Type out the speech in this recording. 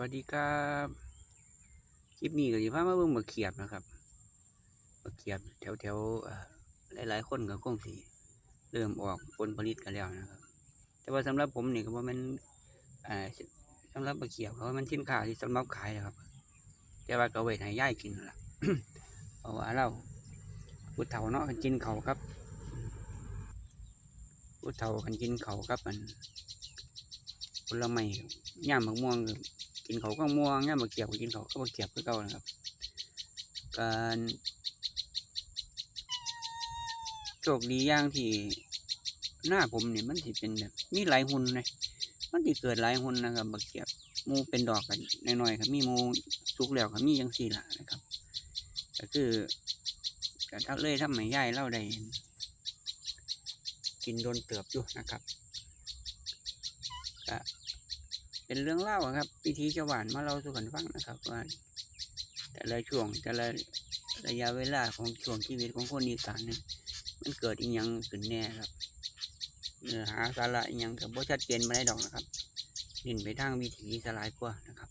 วัสดีครับคลิปนี้ก็สิพามาเบิ่งมะเขียบนะครับมะเขียบแถวแถวๆเอ่อหลายๆคนก็คงสิเริ่มออกผลผลิตกันแล้วนะครับ แต่ว่าสำหรับผมนี่ก็บ่แม่นสำหรับมะเขียบเขาะมันสินค้าที่สำหรับขายนะครับ แต่ว่าก็เว้ให้ย่ายกินนั่นล่ะเพราะว่าเราผู้เฒ่าเนาะกันกินเขาครับผู้เฒ่ากันกินเขาครับมันผลไม้ย่ามมะม่วง กินเขาก็ม่วงเนี่ยมาเกียวกินเขาก็มาเกียวคือเก่านะครับ การโชคดีอย่างที่หน้าผมเนี่ยมันสิเป็นแบบมีหลายหุ่นเลยมันสิเกิดหลายหุ่นนะครับบักเขียบมูเป็นดอกกันน้อยๆครับ มีมูสุกแล้วครับมีจังสี่ละนะครับก็คือก็ถ้าเลยถ้าไม่ย่ายเล่าได้กินโดนเติบอยู่นะครับก็ เป็นเรื่องเล่าครับพิธีจะหวานมาเราสู่กันฟังนะครับว่าแต่ละช่วงแต่ละระยะเวลาของช่วงชีวิตของคนอีสานเนี่ยมันเกิดอีหยังขึ้นแน่ครับเนื้อหาสาระอีหยังกับบ่ชัดเจนไม่ได้ดอกนะครับดินไปทางวิถีสลายกว่านะครับ